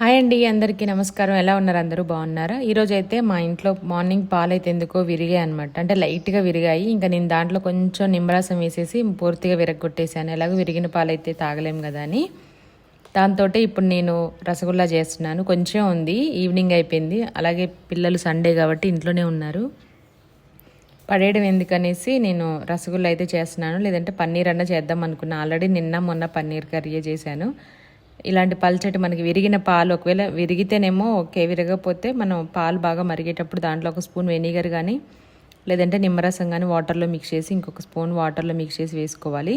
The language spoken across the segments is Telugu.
హాయ్ అండి అందరికీ నమస్కారం. ఎలా ఉన్నారు అందరూ? బాగున్నారా? ఈరోజు అయితే మా ఇంట్లో మార్నింగ్ పాలు అయితే ఎందుకో విరిగాయి అనమాట అంటే లైట్గా విరిగాయి. ఇంకా నేను దాంట్లో కొంచెం నిమ్మరసం వేసేసి పూర్తిగా విరగొట్టేసాను ఎలాగో విరిగిన పాలు అయితే తాగలేం కదా అని. దాంతో ఇప్పుడు నేను రసగుల్లా చేస్తున్నాను. కొంచెం ఉంది. ఈవినింగ్ అయిపోయింది. అలాగే పిల్లలు సండే కాబట్టి ఇంట్లోనే ఉన్నారు. పడేయడం ఎందుకనేసి నేను రసగుల్లా అయితే చేస్తున్నాను. లేదంటే పన్నీర్ అన్న చేద్దాం అనుకున్నా. ఆల్రెడీ నిన్న మొన్న పన్నీర్ కర్రీ చేశాను. ఇలాంటి పల్చటి మనకి విరిగిన పాలు ఒకవేళ విరిగితేనేమో ఓకే విరగకపోతే మనం పాలు బాగా మరిగేటప్పుడు దాంట్లో ఒక స్పూన్ వెనిగర్ కానీ లేదంటే నిమ్మరసం కానీ వాటర్లో మిక్స్ చేసి ఇంకొక స్పూన్ వాటర్లో మిక్స్ చేసి వేసుకోవాలి.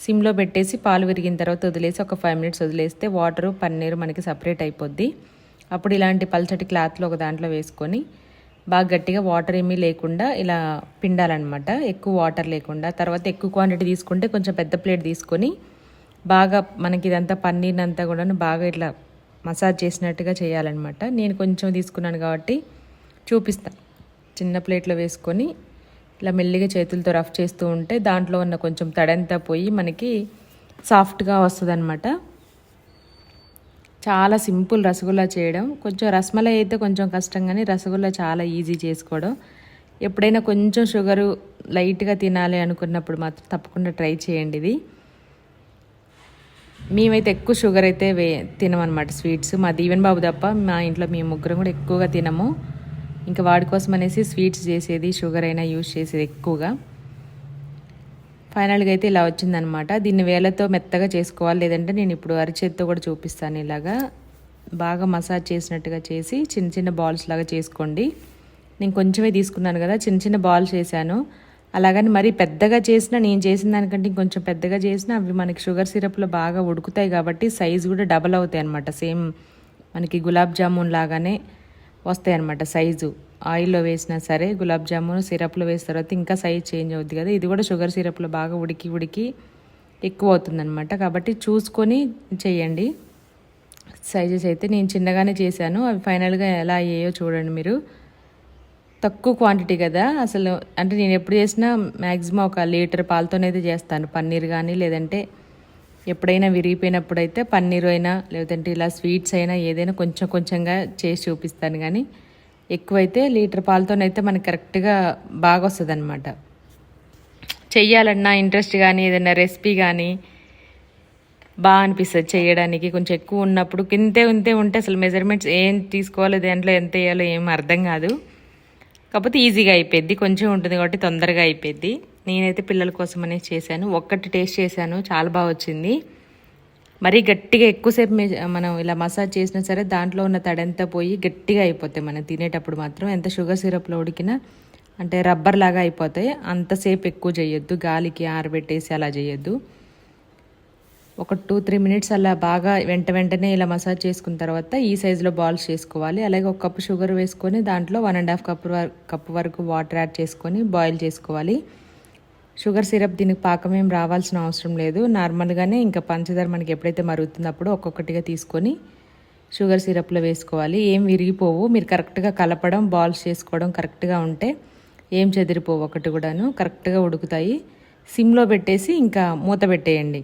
సిమ్లో పెట్టేసి పాలు విరిగిన తర్వాత వదిలేసి ఒక ఫైవ్ మినిట్స్ వదిలేస్తే వాటరు పన్నీరు మనకి సపరేట్ అయిపోద్ది. అప్పుడు ఇలాంటి పల్చటి క్లాత్లో ఒక దాంట్లో వేసుకొని బాగా గట్టిగా వాటర్ ఏమీ లేకుండా ఇలా పిండాలన్నమాట. ఎక్కువ వాటర్ లేకుండా తర్వాత ఎక్కువ క్వాంటిటీ తీసుకుంటే కొంచెం పెద్ద ప్లేట్ తీసుకొని బాగా మనకి ఇదంతా పన్నీర్ అంతా కూడా బాగా ఇట్లా మసాజ్ చేసినట్టుగా చేయాలన్నమాట. నేను కొంచెం తీసుకున్నాను కాబట్టి చూపిస్తాను చిన్న ప్లేట్లో వేసుకొని ఇలా మెల్లిగా చేతులతో రఫ్ చేస్తూ ఉంటే దాంట్లో ఉన్న కొంచెం తడంతా పోయి మనకి సాఫ్ట్గా వస్తుంది చాలా సింపుల్ రసగుల్లా చేయడం. కొంచెం రసమలై అయితే కొంచెం కష్టం కానీ రసగుల్లా చాలా ఈజీ చేసుకోవడం. ఎప్పుడైనా కొంచెం షుగరు లైట్గా తినాలి అనుకున్నప్పుడు మాత్రం తప్పకుండా ట్రై చేయండి ఇది. మేమైతే ఎక్కువ షుగర్ అయితే వే తినమన్నమాట స్వీట్స్ మా దీవెన్ బాబు తప్ప మా ఇంట్లో మేము ముగ్గురం కూడా ఎక్కువగా తినము. ఇంకా వాడి కోసం అనేసి స్వీట్స్ చేసేది షుగర్ అయినా యూజ్ చేసేది ఎక్కువగా. ఫైనల్గా అయితే ఇలా వచ్చిందనమాట దీన్ని వేలతో మెత్తగా చేసుకోవాలి లేదంటే నేను ఇప్పుడు అరిచేత్తో కూడా చూపిస్తాను ఇలాగా. బాగా మసాజ్ చేసినట్టుగా చేసి చిన్న చిన్న బాల్స్ లాగా చేసుకోండి. నేను కొంచెమే తీసుకున్నాను కదా చిన్న చిన్న బాల్స్ చేశాను. అలాగని మరీ పెద్దగా చేసినా నేను చేసిన దానికంటే ఇంకొంచెం పెద్దగా చేసినా అవి మనకి షుగర్ సిరప్లో బాగా ఉడుకుతాయి కాబట్టి సైజు కూడా డబల్ అవుతాయి అనమాట సేమ్ మనకి గులాబ్ జామున్ లాగానే వస్తాయి అనమాట సైజు. ఆయిల్లో వేసినా సరే గులాబ్ జామున్ సిరప్లో వేసిన తర్వాత ఇంకా సైజ్ చేంజ్ అవుద్ది కదా. ఇది కూడా షుగర్ సిరప్లో బాగా ఉడికి ఉడికి ఎక్కువ అవుతుందన్నమాట కాబట్టి చూసుకొని చేయండి. సైజెస్ అయితే నేను చిన్నగానే చేశాను. అవి ఫైనల్గా ఎలా అయ్యాయో చూడండి మీరు. తక్కువ క్వాంటిటీ కదా. అసలు అంటే నేను ఎప్పుడు చేసినా మ్యాక్సిమం ఒక లీటర్ పాలతోనైతే చేస్తాను. పన్నీర్ కానీ లేదంటే ఎప్పుడైనా విరిగిపోయినప్పుడు అయితే పన్నీర్ అయినా లేదంటే ఇలా స్వీట్స్ అయినా ఏదైనా కొంచెం కొంచెంగా చేసి చూపిస్తాను కానీ ఎక్కువైతే లీటర్ పాలతోనైతే మనకి కరెక్ట్గా బాగా వస్తుంది అనమాట చెయ్యాలన్నా ఇంట్రెస్ట్ కానీ ఏదైనా రెసిపీ కానీ బాగా అనిపిస్తుంది చేయడానికి కొంచెం ఎక్కువ ఉన్నప్పుడు ఇంతే ఉంటే ఉంటే అసలు మెజర్మెంట్స్ ఏం తీసుకోవాలో దాంట్లో ఎంత వేయాలో ఏం అర్థం కాదు. కాకపోతే ఈజీగా అయిపోద్ది కొంచెం ఉంటుంది కాబట్టి తొందరగా అయిపోద్ది నేనైతే పిల్లల కోసం అనేసి చేశాను. ఒక్కటి టేస్ట్ చేశాను. చాలా బాగా వచ్చింది. మరీ గట్టిగా ఎక్కువసేపు మనం ఇలా మసాజ్ చేసినా సరే దాంట్లో ఉన్న తడంతా పోయి గట్టిగా అయిపోతాయి మనం తినేటప్పుడు మాత్రం. ఎంత షుగర్ సిరప్లో ఉడికినా అంటే రబ్బర్ లాగా అయిపోతాయి. అంతసేపు ఎక్కువ చేయొద్దు. గాలికి ఆరబెట్టేసి అలా చేయొద్దు. ఒక టూ త్రీ మినిట్స్ అలా బాగా వెంట వెంటనే ఇలా మసాజ్ చేసుకున్న తర్వాత ఈ సైజులో బాల్స్ చేసుకోవాలి. అలాగే ఒక కప్పు షుగర్ వేసుకొని దాంట్లో one and half cup cup వరకు వాటర్ యాడ్ చేసుకొని బాయిల్ చేసుకోవాలి. షుగర్ సిరప్ దీనికి పాకం ఏం రావాల్సిన అవసరం లేదు. నార్మల్గానే ఇంకా పంచదార మనకి ఎప్పుడైతే మరుగుతున్నప్పుడు ఒక్కొక్కటిగా తీసుకొని షుగర్ సిరప్లో వేసుకోవాలి. ఏం విరిగిపోవు. మీరు కరెక్ట్గా కలపడం బాల్స్ చేసుకోవడం కరెక్ట్గా ఉంటే ఏం చెదిరిపోవు. ఒకటి కూడాను కరెక్ట్గా ఉడుకుతాయి. సిమ్లో పెట్టేసి ఇంకా మూత పెట్టేయండి.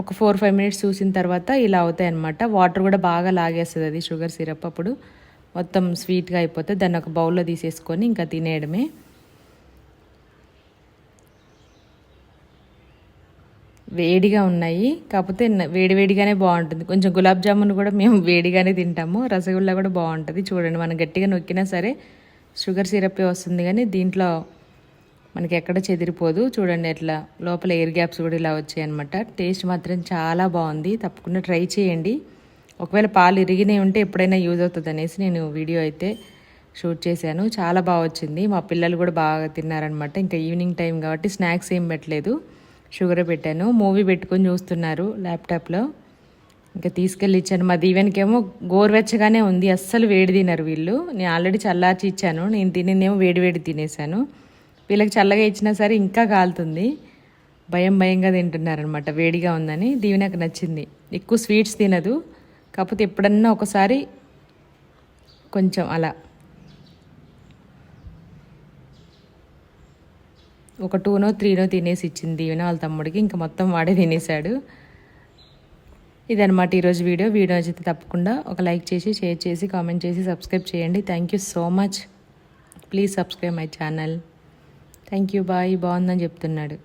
ఒక ఫోర్ ఫైవ్ మినిట్స్ చూసిన తర్వాత ఇలా అవుతాయి అనమాట వాటర్ కూడా బాగా లాగేస్తుంది అది షుగర్ సిరప్ అప్పుడు. మొత్తం స్వీట్గా అయిపోతే దాన్ని ఒక బౌల్లో తీసేసుకొని ఇంకా తినేయడమే. వేడిగా ఉన్నాయి. కాకపోతే వేడివేడిగానే బాగుంటుంది. కొంచెం గులాబ్ జామున్ కూడా మేము వేడిగానే తింటాము. రసగుల్లా కూడా బాగుంటుంది. చూడండి మనం గట్టిగా నొక్కినా సరే షుగర్ సిరప్ వస్తుంది కానీ దీంట్లో మనకి ఎక్కడ చెదిరిపోదు. చూడండి ఎట్లా లోపల ఎయిర్ గ్యాప్స్ కూడా ఇలా వచ్చాయన్నమాట. టేస్ట్ మాత్రం చాలా బాగుంది. తప్పకుండా ట్రై చేయండి. ఒకవేళ పాలు ఇరిగినవి ఉంటే ఎప్పుడైనా యూజ్ అవుతుంది అనేసి నేను వీడియో అయితే షూట్ చేశాను. చాలా బాగా వచ్చింది. మా పిల్లలు కూడా బాగా తిన్నారనమాట ఇంకా ఈవినింగ్ టైం కాబట్టి స్నాక్స్ ఏం పెట్టలేదు. షుగర్ పెట్టాను. మూవీ పెట్టుకొని చూస్తున్నారు ల్యాప్టాప్లో ఇంకా తీసుకెళ్ళి ఇచ్చాను. మా దీవెనకేమో గోరువెచ్చగానే ఉంది. అస్సలు వేడి తినరు వీళ్ళు. నేను ఆల్రెడీ చల్లార్చి ఇచ్చాను. నేను తినేదేమో వేడి వేడి తినేసాను. వీళ్ళకి చల్లగా ఇచ్చినా సరే ఇంకా కాలుతుంది. భయం భయంగా తింటున్నారనమాట వేడిగా ఉందని దీవెనకు నచ్చింది. ఎక్కువ స్వీట్స్ తినదు. కాకపోతే ఎప్పుడన్నా ఒకసారి కొంచెం అలా. ఒక టూనో త్రీనో తినేసి ఇచ్చింది దీవెన వాళ్ళ తమ్ముడికి. ఇంకా మొత్తం వాడే తినేశాడు. ఇదనమాట ఈరోజు వీడియో. వీడియో నచ్చితే తప్పకుండా ఒక లైక్ చేసి షేర్ చేసి కామెంట్ చేసి సబ్స్క్రైబ్ చేయండి. Thank you so much. Please subscribe my channel. Thank you bye బాగుందని చెప్తున్నాడు.